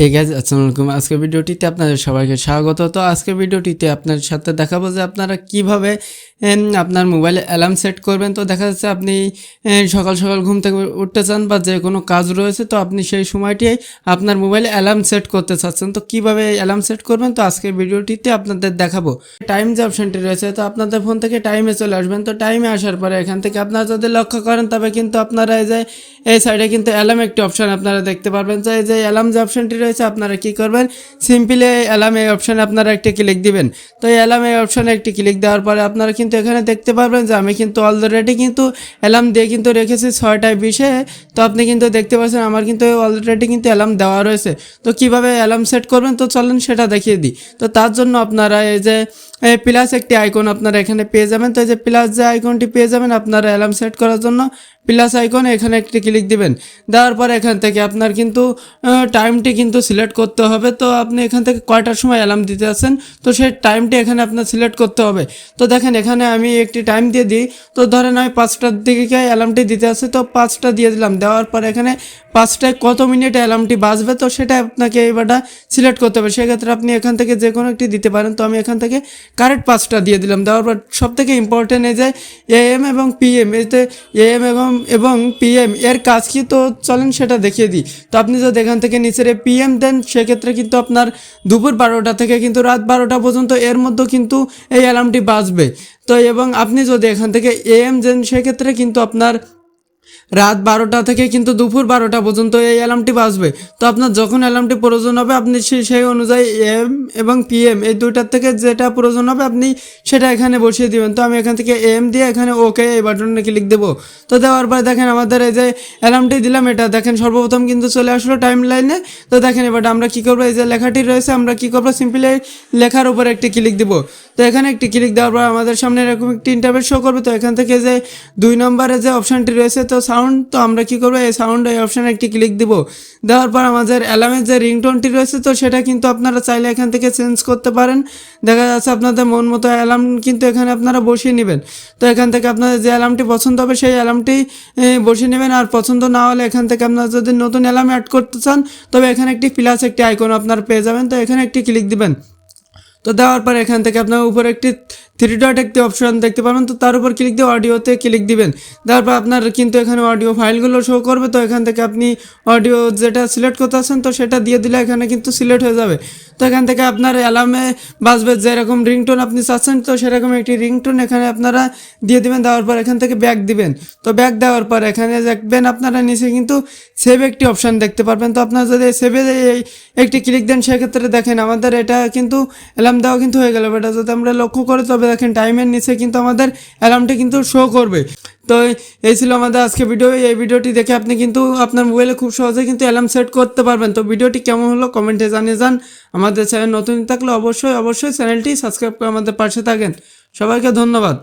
Hey guys আসসালামু আলাইকুম। আজকের ভিডিওটিতে আপনাদের সবাইকে স্বাগত। তো আজকের ভিডিওটিতে আপনাদের সাথে দেখাবো যে আপনারা কীভাবে আপনার মোবাইলে অ্যালার্ম সেট করবেন, তো দেখা যাচ্ছে আপনি সকাল সকাল ঘুম থেকে উঠতে চান বা যে কোনো কাজ রয়েছে, তো আপনি সেই সময়টি আপনার মোবাইলে অ্যালার্ম সেট করতে চাচ্ছেন। তো কীভাবে অ্যালার্ম সেট করবেন? তো আজকের ভিডিওটিতে আপনাদের দেখাবো। টাইম যে অপশনটি রয়েছে, তো আপনাদের ফোন থেকে টাইমে চলে আসবেন। তো টাইমে আসার পরে এখান থেকে আপনারা যদি লক্ষ্য করেন, তবে কিন্তু আপনারা এই যে, এই সাইডে কিন্তু অ্যালার্ম একটি অপশান আপনারা দেখতে পারবেন। তো এই যে অ্যালার্ম যে অপশনটি রয়েছে, আপনারা কি করবেন? সিম্পলি অ্যালার্ম এই অপশানে আপনারা একটি ক্লিক দিবেন। তো এই অ্যালার্ম এই অপশানে একটি ক্লিক দেওয়ার পরে আপনারা কিন্তু এখানে দেখতে পারবেন যে আমি কিন্তু অলরেডি কিন্তু অ্যালার্ম দিয়ে কিন্তু রেখেছি ছয়টায় বিশে। তো আপনি কিন্তু দেখতে পাচ্ছেন আমার কিন্তু অলরেডি কিন্তু অ্যালার্ম দেওয়া রয়েছে। তো কীভাবে অ্যালার্ম সেট করবেন? তো চলেন সেটা দেখিয়ে দিই। তো তার জন্য আপনারা এই যে প্লাস একটি আইকন আপনারা এখানে পেয়ে যাবেন। তো এই যে প্লাস যে আইকনটি পেয়ে যাবেন আপনারা অ্যালার্ম সেট করার জন্য প্লাস আইকন এখানে একটি ক্লিক দিবেন। দেওয়ার পর এখান থেকে আপনার কিন্তু টাইমটি কিন্তু সিলেক্ট করতে হবে। তো আপনি এখান থেকে কয়টার সময় অ্যালার্ম দিতে আছেন? তো সেই টাইমটি এখানে আপনার সিলেক্ট করতে হবে। তো দেখেন এখানে আমি একটি টাইম দিয়ে দিই। তো ধরেন আমি পাঁচটার দিকে অ্যালার্মটি দিতে আছে তো পাঁচটা দিয়ে দিলাম। দেওয়ার পর এখানে পাঁচটায় কত মিনিট অ্যালার্মটি বাজবে, তো সেটা আপনাকে এইবারটা সিলেক্ট করতে হবে। সেক্ষেত্রে আপনি এখান থেকে যে কোনো একটি দিতে পারেন। তো আমি এখান থেকে কারেক্ট পাঁচটা দিয়ে দিলাম। দেওয়ার পর সব থেকে ইম্পর্টেন্ট এই যে এএম এবং পিএম এতে এএম এবং এবং পিএম এর কাজ কি? তো চলেন সেটা দেখিয়ে দিই। তো আপনি যদি এখান থেকে নিচের পিএম দেন, সেক্ষেত্রে কিন্তু আপনার দুপুর বারোটা থেকে কিন্তু রাত বারোটা পর্যন্ত এর মধ্যে কিন্তু এই অ্যালার্মটি বাজবে। তো এবং আপনি যদি এখান থেকে এএম দেন সেক্ষেত্রে কিন্তু আপনার রাত বারোটা থেকে কিন্তু দুপুর বারোটা পর্যন্ত এই অ্যালার্মটি বাজবে। তো আপনার যখন অ্যালার্মটি প্রয়োজন হবে, আপনি সেই অনুযায়ী এম এবং পিএম এই দুইটার থেকে যেটা প্রয়োজন হবে, আপনি সেটা এখানে বসিয়ে দিবেন। তো আমি এখান থেকে এম দিয়ে এখানে ওকে এই বাটনে ক্লিক দেবো। তো দেওয়ার পরে দেখেন আমাদের এই যে অ্যালার্মটি দিলাম, এটা দেখেন সর্বপ্রথম কিন্তু চলে আসলো টাইম লাইনে তো দেখেন এবার আমরা কী করব? এই যে লেখাটি রয়েছে, আমরা কী করব? সিম্পলি লেখার উপরে একটি ক্লিক দিব। তো এখানে একটি ক্লিক দেওয়ার পর আমাদের সামনে এরকম একটি ইন্টারভেট শো করবে। তো এখান থেকে যে দুই নম্বরে যে অপশানটি রয়েছে, তো সাউন্ড তো আমরা কি করব? এই সাউন্ড এই অপশানে একটি ক্লিক দিব। দেওয়ার পর আমাদের অ্যালার্মের যে রিংটোনটি রয়েছে, তো সেটা কিন্তু আপনারা চাইলে এখান থেকে চেঞ্জ করতে পারেন। দেখা যাচ্ছে আপনাদের মন মতো অ্যালার্ম কিন্তু এখানে আপনারা বসিয়ে নেবেন। তো এখান থেকে আপনাদের যে অ্যালার্মটি পছন্দ হবে, সেই অ্যালার্মটি বসিয়ে নেবেন। আর পছন্দ না হলে এখান থেকে আপনারা যদি নতুন অ্যালার্ম অ্যাড করতে চান, তবে এখানে একটি প্লাস একটি আইকন আপনারা পেয়ে যাবেন। তো এখানে একটি ক্লিক দিবেন। তো দেওয়ার পর এখান থেকে আপনার উপরে একটি থ্রি ডট একটি অপশন দেখতে পাবেন। তো তার উপর ক্লিক দিয়ে অডিওতে ক্লিক দিবেন। দেওয়ার পর আপনার কিন্তু এখানে অডিও ফাইলগুলো শো করবে। তো এখান থেকে আপনি অডিও যেটা সিলেক্ট করতে আছেন, তো সেটা দিয়ে দিলে এখানে কিন্তু সিলেক্ট হয়ে যাবে। তো এখান থেকে আপনার অ্যালার্মে বাজবে যেরকম রিংটোন আপনি চাচ্ছেন, তো সেরকম একটি রিংটোন এখানে আপনারা দিয়ে দিবেন। দেওয়ার পর এখান থেকে ব্যাক দিবেন। তো ব্যাক দেওয়ার পর এখানে দেখবেন আপনারা নিচে কিন্তু সেভ একটি অপশান দেখতে পারবেন। তো আপনারা যদি সেভে একটি ক্লিক দেন, সেক্ষেত্রে দেখেন আমাদের এটা কিন্তু অ্যালার্ম দেওয়া কিন্তু হয়ে গেল বেটা যদি আমরা লক্ষ্য করে, তবে দেখেন টাইমের নিচে কিন্তু আমাদের অ্যালার্মটা কিন্তু শো করবে। তো এই ছিল আমাদের আজকে ভিডিও এই ভিডিওটি দেখে আপনি কিন্তু আপনার মোবাইলে খুব সহজে কিন্তু অ্যালার্ম সেট করতে পারবেন। তো ভিডিওটি কেমন হলো কমেন্টে জানিয়ে যান। আমাদের চ্যানেল নতুন থাকলে অবশ্যই অবশ্যই চ্যানেলটি সাবস্ক্রাইব করে আমাদের পাশে থাকেন। সবাইকে ধন্যবাদ।